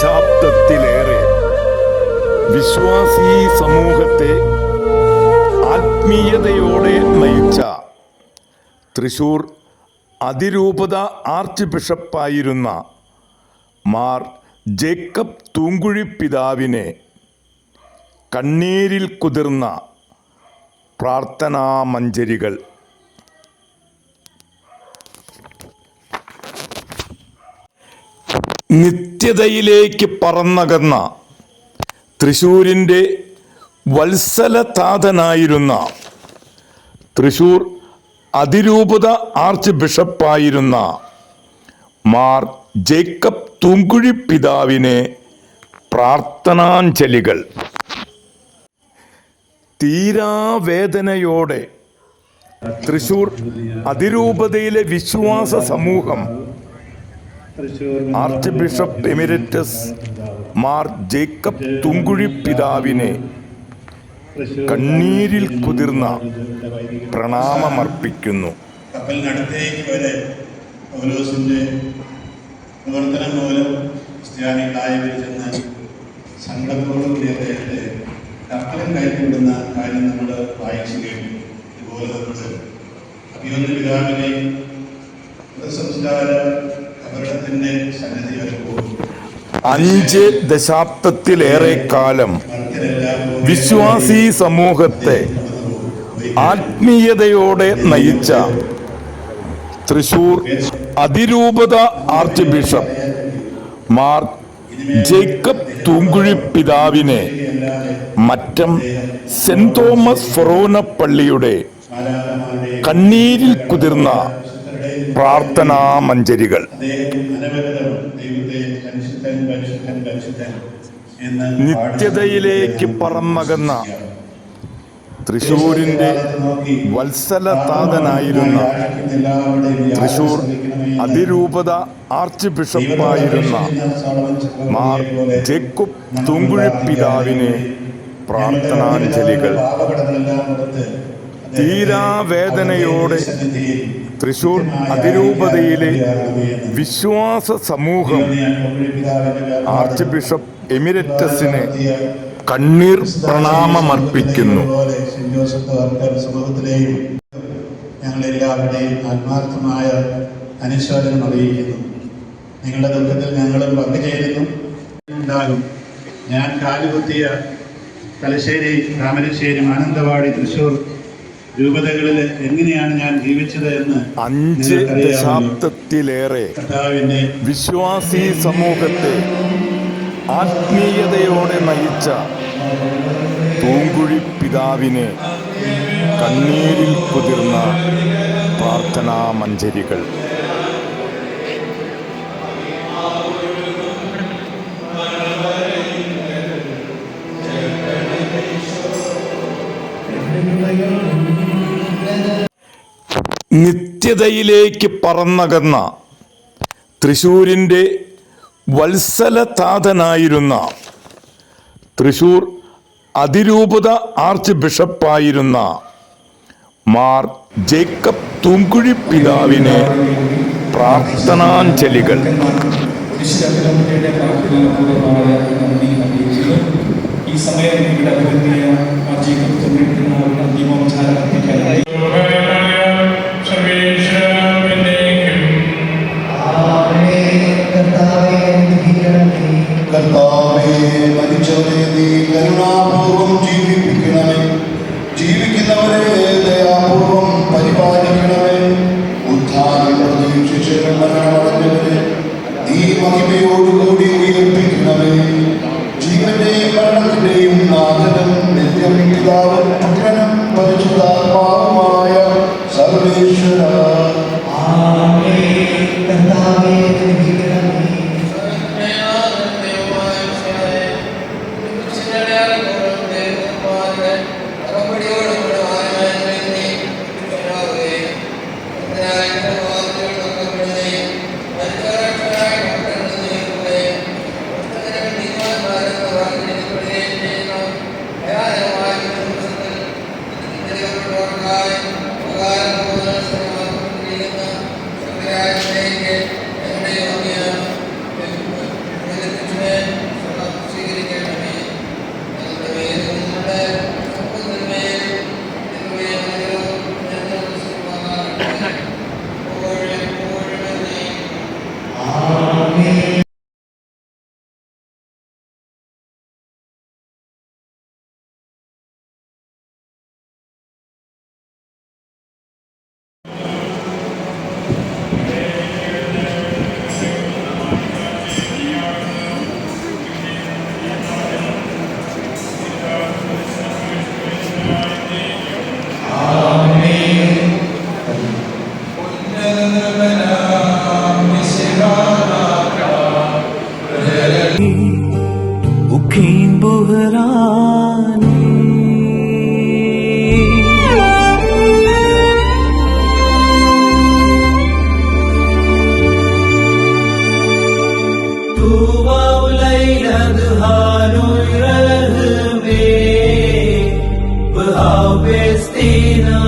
ദശാബ്ദത്തിലേറെ വിശ്വാസി സമൂഹത്തെ ആത്മീയതയോടെ നയിച്ച തൃശൂർ അതിരൂപത ആർച്ച് ബിഷപ്പായിരുന്ന മാർ ജേക്കബ് തൂങ്കുഴി പിതാവിനെ കണ്ണീരിൽ കുതിർന്ന പ്രാർത്ഥനാമഞ്ജരികൾ. നിത്യതയിലേക്ക് പറന്നകന്ന തൃശൂരിന്റെ വത്സലതാതനായിരുന്ന തൃശൂർ അതിരൂപത ആർച്ച് ബിഷപ്പായിരുന്ന മാർ ജേക്കബ് തൂങ്കുഴി പിതാവിനെ പ്രാർത്ഥനാഞ്ജലികൾ. തീരാവേദനയോടെ തൃശൂർ അതിരൂപതയിലെ വിശ്വാസ സമൂഹം archbishop emeritus Mar Jacob Thoomkuzhy പിതാവിനെ കണ്ണീരിൽ കുതിർന്ന പ്രണാമമർപ്പിക്കുന്നു. കപ്പലിനടുത്തേക്ക് വരെ നമ്മൾ അഞ്ച് ദശാബ്ദത്തിലേറെ കാലം വിശ്വാസി സമൂഹത്തെ ആത്മീയതയോടെ നയിച്ച തൃശൂർ അതിരൂപത archbishop Mar Jacob Thoomkuzhy പിതാവിനെ മറ്റം സെന്റ് തോമസ് ഫൊറോന പള്ളിയുടെ കണ്ണീരിൽ കുതിർന്ന പ്രാർത്ഥനാ മഞ്ചരികൾ. നിത്യതയിലേക്ക് പറന്നകന്ന തൃശൂരിന്റെ വത്സലതാതനായിരുന്ന തൃശൂർ അതിരൂപത ആർച്ച് ബിഷപ്പായിരുന്ന മാർ ജേക്കബ് തുങ്കുഴി പിതാവിനെ പ്രാർത്ഥനാഞ്ജലികൾ തീരാവേദനയോടെ തൃശൂർ അതിരൂപതയിലെ വിശ്വാസ സമൂഹം ആർച്ച് ബിഷപ്പ് എമിരറ്റസിന് കണ്ണീർ പ്രണാമമർപ്പിക്കുന്നു. അനുശോചനം അറിയിക്കുന്നു. നിങ്ങളുടെ ദുഃഖത്തിൽ ഞങ്ങളും പങ്കുചേരുന്നു ഉണ്ടാകും ഞാൻ കാലുകുത്തിയ തലശ്ശേരി താമരശ്ശേരി മാനന്തവാടി തൃശൂർ രൂപതകളിൽ എങ്ങനെയാണ് ഞാൻ ജീവിച്ചത് എന്ന് അഞ്ച് ദശാബ്ദത്തിലേറെ വിശ്വാസി സമൂഹത്തെ ആത്മീയതയോടെ നയിച്ച പൂങ്കുഴി പിതാവിന് കണ്ണീരിൽ കുതിർന്ന പ്രാർത്ഥനാ മഞ്ജരികൾ നിത്യതയിലേക്ക് പറന്നകന്ന തൃശൂരിന്റെ വത്സലതാതനായിരുന്ന തൃശൂർ അതിരൂപത ആർച്ച് ബിഷപ്പായിരുന്ന മാർ ജേക്കബ് തൂങ്കുഴി പിതാവിനെ പ്രാർത്ഥനാഞ്ജലികൾ. ഈ സമയം മരണമടഞ്ഞവരെ നീ മഹിമയോടുകൂടി Palestina,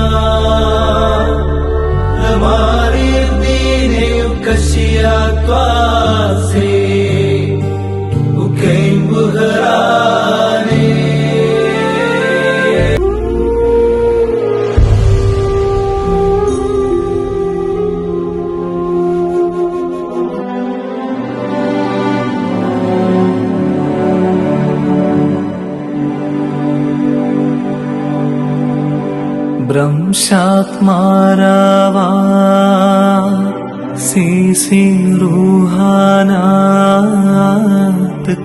la marir dine, kashia toase. ब्रह्शात्मा रवा से सि रुहात्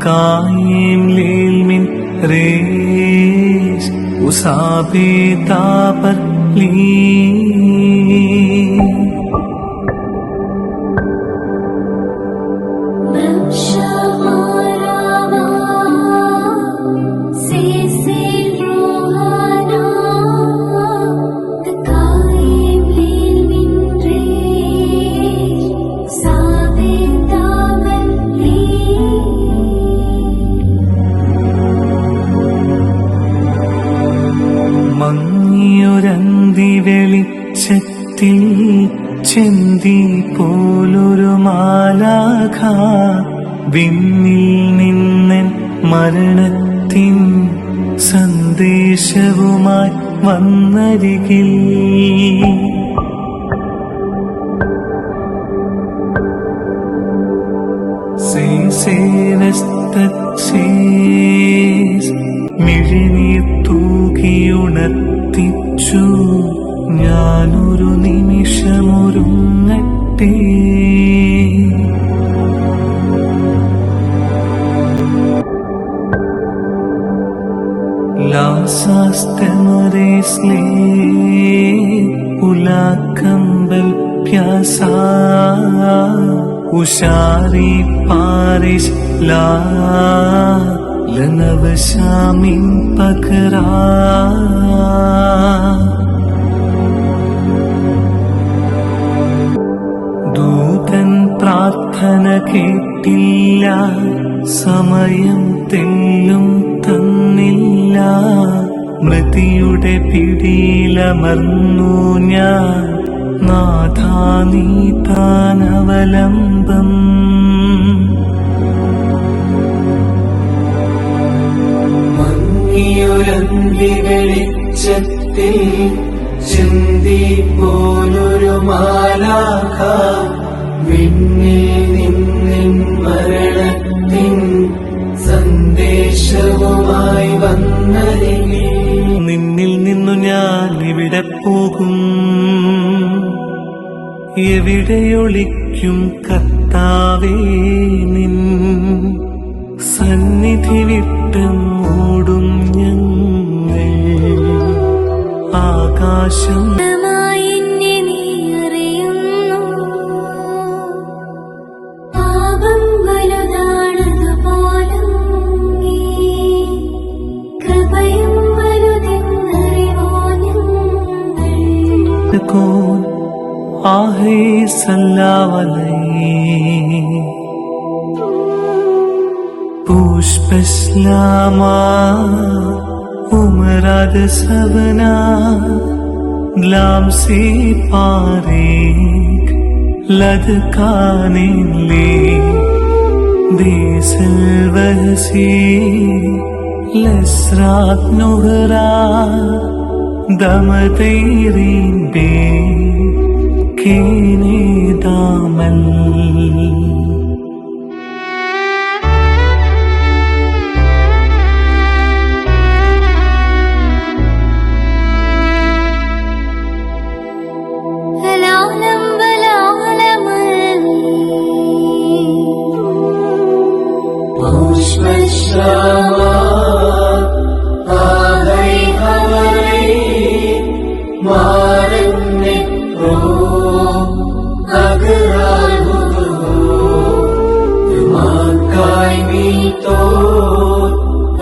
कायिम लीलमि उषा ചെന്തി പോലൊരു മാലാഖ വിണ്ണിൽ നിന്നൻ മരണത്തിൻ സന്ദേശവുമായി വന്നരികിൽ. മിഴിനീർ തൂകിയുണർത്തിച്ചു ഞാനൊരു നിമിഷമൊരുങ്ങട്ടെ. ലാസാസ്തമരേസ്ലേ ഉലാക്കമ്പൽ പ്യാസ ഉഷാരി പാരിഷ് ലാ ലനവശാമിൻ പകരാ. കേട്ടില്ല സമയം തെല്ലും തന്നില്ല. മൃതിയുടെ പിടിയിലമർന്നു ഞാൻ നാഥാ നീ താനവലംബം. ചിന്തി പോലൊരു മാലാഖ നിന്നിൻ മരണത്തിൻ സന്ദേശവുമായി വന്നരികെ. നിന്നിൽ നിന്നു ഞാൻ ഇവിടെ പോകും. എവിടെയൊളിക്കും കർത്താവേ നിൻ സന്നിധി വിട്ട് ഓടും ഞങ്ങൾ. ആകാശം आहे सल्लावलये पुष्पश्लामा उमराद सवना ग्लांसि पारेख लदकानिले देशल वहसी ලස්රාත් නොහරා දමතේරීන්බේ ബേ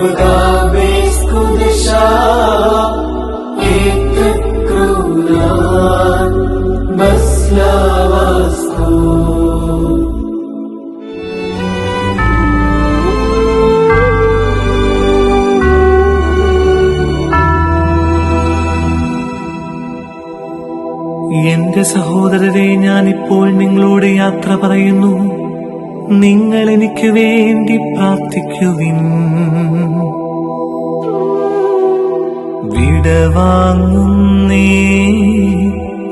Good God. എന്റെ സഹോദരരെ ഞാനിപ്പോൾ നിങ്ങളോട് യാത്ര പറയുന്നു. നിങ്ങൾ എനിക്ക് വേണ്ടി പ്രാർത്ഥിക്കുവിൻ. വിടവാങ്ങുന്നേ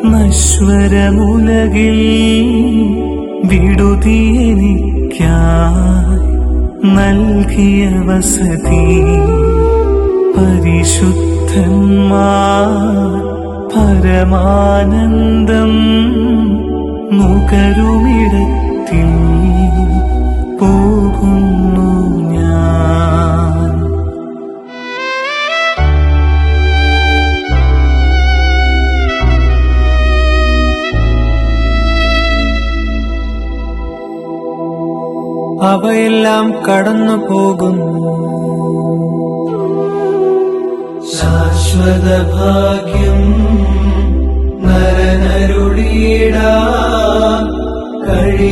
നശ്വരമുലകിൽ വിടുതി എനിക്കായി നൽകിയ വസതി. പരിശുദ്ധന്മാ പരമാനന്ദം നുകരുമിടത്തിൽ പോകുന്നു ഞാൻ. അവയെല്ലാം കടന്നു പോകുന്നു. ശാശ്വത ഭാഗ്യം നരനരുടീടാ കഴി